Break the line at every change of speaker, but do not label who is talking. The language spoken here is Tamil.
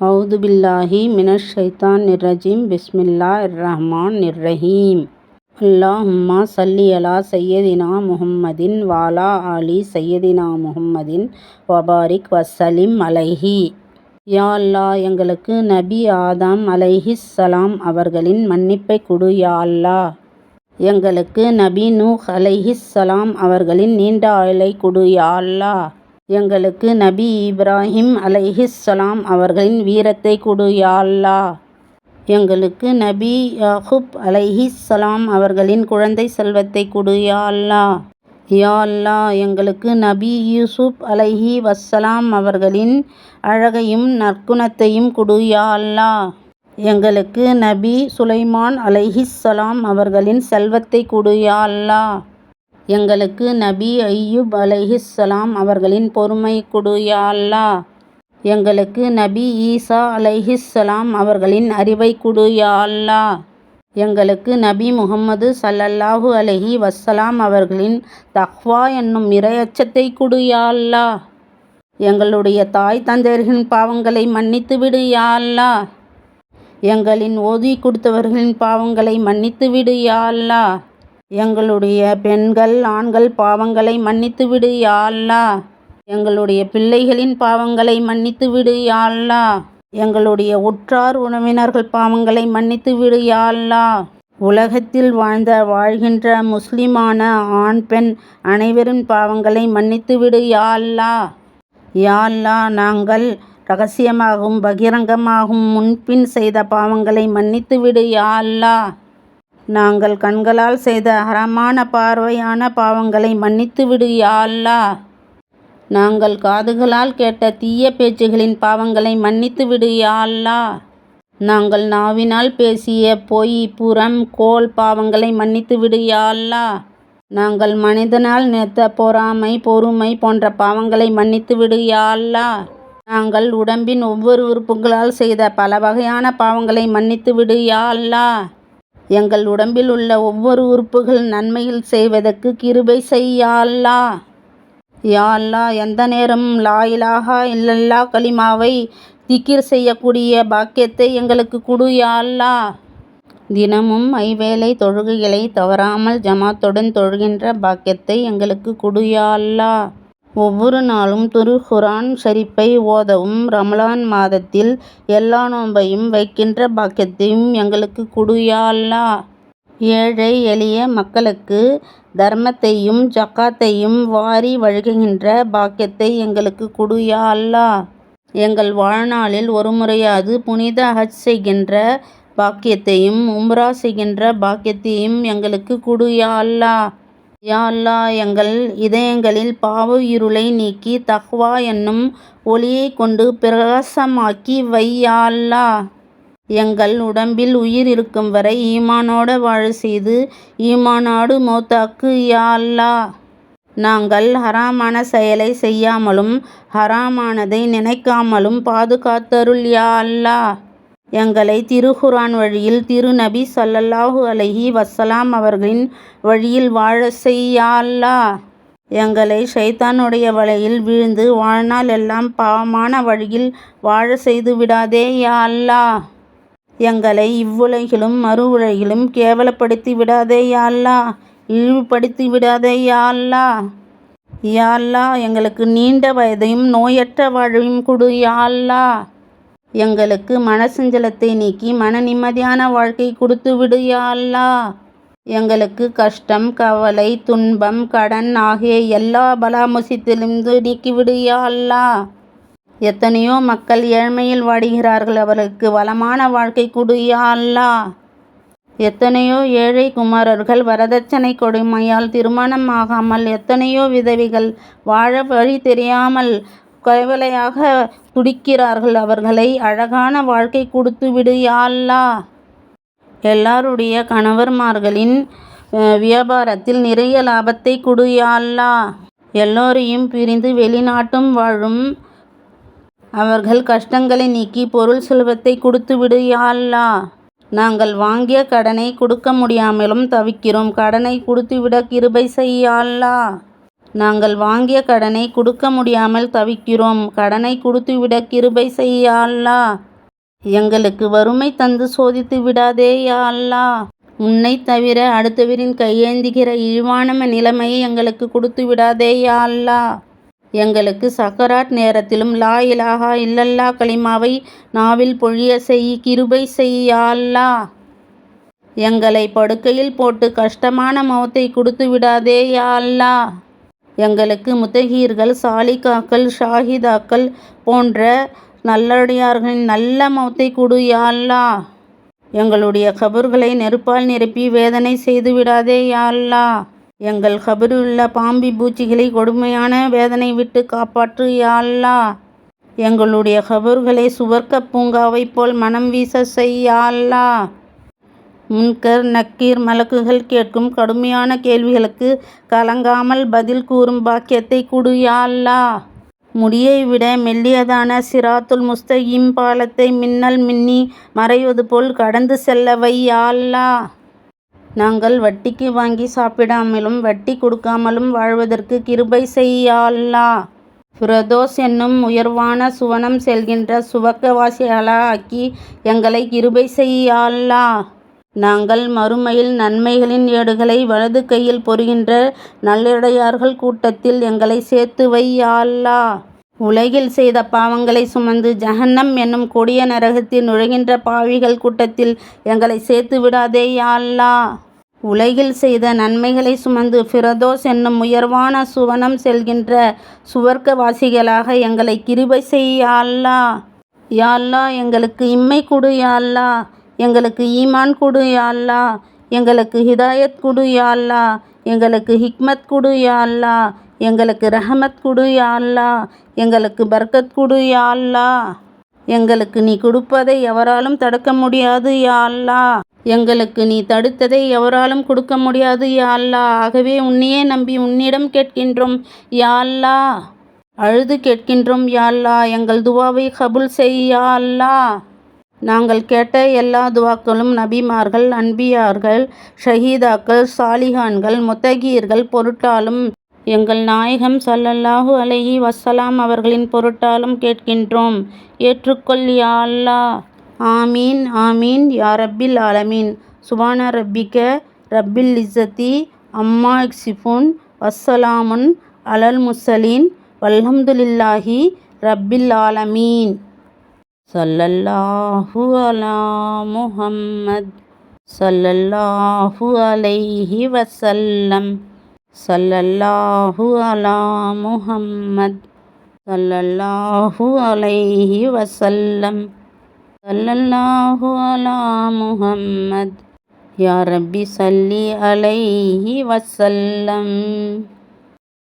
அவுது பில்லாஹி மினஷ் ஷைத்தான் நிர்ரஜீம் பிஸ்மில்லா இர்ரஹ்மான் நிர்ரஹீம் அல்லாஹும்மா சல்லியலா சையதினா முகம்மதின் வாலா அலி சையதினா முகம்மதின் வபாரிக் வசலிம் அலைஹி. யா அல்லா எங்களுக்கு நபி ஆதாம் அலைஹிஸ் சலாம் அவர்களின் மன்னிப்பை கொடு யா அல்லா எங்களுக்கு நபி நூஹ் அலைஹிஸ் சலாம் அவர்களின் நீண்ட ஆயுளை கொடு யா அல்லா எங்களுக்கு நபி இப்ராஹிம் அலைஹிஸ்ஸலாம் அவர்களின் வீரத்தை கொடு யா அல்லாஹ். எங்களுக்கு நபி யாஹுப் அலைஹிஸ்ஸலாம் அவர்களின் குழந்தை செல்வத்தை கொடு யா யாழ்லா எங்களுக்கு நபி யூசுப் அலைஹி வஸ்ஸலாம் அவர்களின் அழகையும் நற்குணத்தையும் கொடு யா எங்களுக்கு நபி சுலைமான் அலைஹிஸ்ஸலாம் அவர்களின் செல்வத்தை கொடு யா அல்லாஹ். எங்களுக்கு நபி ஐயூப் அலைஹிஸ்ஸலாம் அவர்களின் பொறுமை கொடு யா அல்லாஹ் எங்களுக்கு நபி ஈசா அலைஹிஸ்ஸலாம் அவர்களின் அறிவை கொடு யா எங்களுக்கு நபி முகம்மது சல்லல்லாஹு அலஹி வஸ்ஸலாம் அவர்களின் தஹ்வா என்னும் இறையச்சத்தை கொடு யா அல்லாஹ் எங்களுடைய தாய் தந்தையர்களின் பாவங்களை மன்னித்து விடு யா அல்லாஹ் எங்களின் ஓதி கொடுத்தவர்களின் பாவங்களை மன்னித்து விடு யாழ்லா எங்களுடைய பெண்கள் ஆண்கள் பாவங்களை மன்னித்து விடு யாழ்லா எங்களுடைய பிள்ளைகளின் பாவங்களை மன்னித்து விடு யா எங்களுடைய உற்றார் உறவினர்கள் பாவங்களை மன்னித்து விடு யாழ்லா உலகத்தில் வாழ்ந்த வாழ்கின்ற முஸ்லிமான ஆண் பெண் அனைவரின் பாவங்களை மன்னித்து விடு யா யாழ்லா யா நாங்கள் ரகசியமாகவும் பகிரங்கமாகவும் முன்பின் செய்த பாவங்களை மன்னித்து விடு யா நாங்கள் கண்களால் செய்த ஹரமான பார்வையான பாவங்களை மன்னித்து விடு யா நாங்கள் காதுகளால் கேட்ட தீய பேச்சுகளின் பாவங்களை மன்னித்து விடு யா அல்லா. நாங்கள் நாவினால் பேசிய பொய் புறம் கோல் பாவங்களை மன்னித்து விடு யா நாங்கள் மனிதனால் நினைத்த பொறாமை பொறுமை போன்ற பாவங்களை மன்னித்து விடு யா அல்லா. நாங்கள் உடம்பின் ஒவ்வொரு உறுப்புகளால் செய்த பல வகையான பாவங்களை மன்னித்து விடு யா அல்லாஹ் எங்கள் உடம்பில் உள்ள ஒவ்வொரு உறுப்புகள் நன்மையில் செய்வதற்கு கிருபை செய் யா எந்த நேரம் லா இல்லல்லா கலிமாவை திக்கிர் செய்யக்கூடிய பாக்கியத்தை எங்களுக்கு குடு யா தினமும் ஐவேளை தொழுகைகளை தவறாமல் ஜமாத்துடன் தொழுகின்ற பாக்கியத்தை எங்களுக்கு குடு யா ஒவ்வொரு நாளும் துருஹுரான் ஷரிப்பை ஓதவும் ரமலான் மாதத்தில் எல்லா நோன்பையும் வைக்கின்ற பாக்கியத்தையும் எங்களுக்கு கொடு யா அல்லாஹ் ஏழை எளிய மக்களுக்கு தர்மத்தையும் ஜக்காத்தையும் வாரி வழங்குகின்ற பாக்கியத்தை எங்களுக்கு கொடு யா அல்லாஹ் எங்கள் வாழ்நாளில் ஒரு முறையாவது புனித ஹஜ் செய்கின்ற பாக்கியத்தையும் உம்ரா செய்கின்ற பாக்கியத்தையும் எங்களுக்கு கொடு யா அல்லாஹ் யா எங்கள் இதயங்களில் பாவ இருளை நீக்கி தஹ்வா என்னும் ஒளியை கொண்டு பிரகாசமாக்கி வை யா எங்கள் உடம்பில் உயிர் இருக்கும் வரை ஈமானோடு வாழ செய்து ஈமானாடு மௌத்தாக்கு யா நாங்கள் ஹராமான செயலை செய்யாமலும் ஹராமானதை நினைக்காமலும் பாதுகாத்தருள் யா அல்லா. எங்களை திருகுரான் வழியில் திருநபி சல்லல்லாஹு அலஹி வசலாம் அவர்களின் வழியில் வாழ செய்யாலா எங்களை ஷைத்தானுடைய வலையில் வீழ்ந்து வாழ்நாள் எல்லாம் பாவமான வழியில் வாழ செய்து விடாதே யா எங்களை இவ்வுலகிலும் மறு உலகிலும் கேவலப்படுத்தி விடாதே யா இழிவுபடுத்தி விடாதே யா அல்லாஹ் யா எங்களுக்கு நீண்ட வயதையும் நோயற்ற வாழ்வையும் கொடு யா அல்லாஹ் எங்களுக்கு மனசஞ்சலத்தை நீக்கி மன நிம்மதியான வாழ்க்கை கொடுத்து விடு அல்லா. எங்களுக்கு கஷ்டம் கவலை துன்பம் கடன் ஆகிய எல்லா பலாமுசித்திலிருந்து நீக்கிவிடு அல்லா. எத்தனையோ மக்கள் ஏழ்மையில் வாடுகிறார்கள் அவர்களுக்கு வளமான வாழ்க்கை கொடு யா எத்தனையோ ஏழை குமாரர்கள் வரதட்சணை கொடுமையால் திருமணம் ஆகாமல் எத்தனையோ விதவிகள் வாழ வழி தெரியாமல் கவலையாக துடிக்கிறார்கள். அவர்களை அழகான வாழ்க்கை கொடுத்து விடு யா எல்லாருடைய கணவர்மார்களின் வியாபாரத்தில் நிறைய லாபத்தை கொடு யா எல்லோரையும் பிரிந்து வெளிநாட்டும் வாழும் அவர்கள் கஷ்டங்களை நீக்கி பொருள் செல்வத்தை கொடுத்து விடு நாங்கள் வாங்கிய கடனை கொடுக்க முடியாமலும் தவிக்கிறோம். கடனை கொடுத்துவிட கிருபை செய் நாங்கள் வாங்கிய கடனை கொடுக்க முடியாமல் தவிக்கிறோம். கடனை கொடுத்துவிட கிருபை செய் எங்களுக்கு வறுமை தந்து சோதித்து விடாதே யா அல்லா. உன்னை தவிர அடுத்தவரின் கையேந்துகிற இழிவான நிலைமையை எங்களுக்கு கொடுத்து விடாதே யா அல்லா. எங்களுக்கு சக்கராட் நேரத்திலும் லா இலாஹா இல்லல்லா களிமாவை நாவில் பொழிய செய் கிருபை செய் அல்லா. எங்களை படுக்கையில் போட்டு கஷ்டமான மௌத்தை கொடுத்து விடாதே யா அல்லா. எங்களுக்கு முத்தகீர்கள் சாலிகாக்கள் ஷாஹிதாக்கள் போன்ற நல்லடியார்களின் நல்ல மௌத்தை கொடு யா அல்லா. எங்களுடைய கபர்களை நெருப்பால் நிரப்பி வேதனை செய்து விடாதே யா அல்லா. எங்கள் கபருள்ள பாம்பி பூச்சிகளை கொடுமையான வேதனை விட்டு காப்பாற்று யா அல்லா. எங்களுடைய கபர்களை சுவர்க்க பூங்காவைப் போல் மனம் வீச செய் அல்லா. முன்கர் நக்கீர் மலக்குகள் கேட்கும் கடுமையான கேள்விகளுக்கு கலங்காமல் பதில் கூறும் பாக்கியத்தை குடு முடியை விட மெல்லியதான சிராத்துல் முஸ்தகிம் பாலத்தை மின்னல் மின்னி மறைவது போல் கடந்து செல்ல நாங்கள் வட்டிக்கு வாங்கி சாப்பிடாமலும் வட்டி கொடுக்காமலும் வாழ்வதற்கு கிருபை செய் பிரதோஸ் என்னும் உயர்வான சுவனம் செல்கின்ற சுவக்கவாசிகளாக்கி எங்களை கிருபை செய் நாங்கள் மறுமையில் நன்மைகளின் ஏடுகளை வலது கையில் பொறுகின்ற நல்லடையார்கள் கூட்டத்தில் எங்களை சேர்த்து வை யா அல்லா உலகில் செய்த பாவங்களை சுமந்து ஜஹன்னம் என்னும் கொடிய நரகத்தில் நுழைகின்ற பாவிகள் கூட்டத்தில் எங்களை சேர்த்து விடாதே யா அல்லா உலகில் செய்த நன்மைகளை சுமந்து ஃபிரதோஸ் என்னும் உயர்வான சுவனம் செல்கின்ற சுவர்க்கவாசிகளாக எங்களை கிருபை செய் யா அல்லா எங்களுக்கு இம்மை கொடு யாழ்லா எங்களுக்கு ஈமான் கொடு யா எங்களுக்கு ஹிதாயத் கொடு யா எங்களுக்கு ஹிக்மத் கொடு யா எங்களுக்கு ரஹமத் கொடு யா எங்களுக்கு பர்க்கத் கொடு யாழ்லா எங்களுக்கு நீ கொடுப்பதை எவராலும் தடுக்க முடியாது யாழ்லா எங்களுக்கு நீ தடுத்ததை எவராலும் கொடுக்க முடியாது யாழ்லா ஆகவே உன்னையே நம்பி உன்னிடம் கேட்கின்றோம் யாழ்லா அழுது கேட்கின்றோம் யாழ்லா எங்கள் துவாவை கபுல் செய் நாங்கள் கேட்ட எல்லா துவாக்களும் நபிமார்கள் அன்பியார்கள் ஷஹீதாக்கள் சாலிஹான்கள் முத்தகீர்கள் பொருட்டாலும் எங்கள் நாயகம் சல்லல்லாஹு அலைஹி வசலாம் அவர்களின் பொருட்டாலும் கேட்கின்றோம். ஏற்றுக்கொள் யா அல்லா? ஆமீன் ஆமீன் யா ரப்பில் ஆலமீன். சுபான ரப்பிக்க ரப்பில் இசத்தி அம்மா இக்ஸிஃபூன் வஸ்ஸலாமுன் அலல் முசலீன் வல்ஹம்துலில்லாஹி ரப்பில் ஆலமீன். சல்லல்லாஹு அலா முஹம்மத். சல்லல்லாஹு அலைஹி வசல்லம் சல்லல்லாஹு அலா முஹம்மத். சல்லல்லாஹு அலைஹி வசல்லம் சல்லல்லாஹு அலா முஹம்மத். யா ரப்பி ஸல்லி அலைஹி வசல்லம்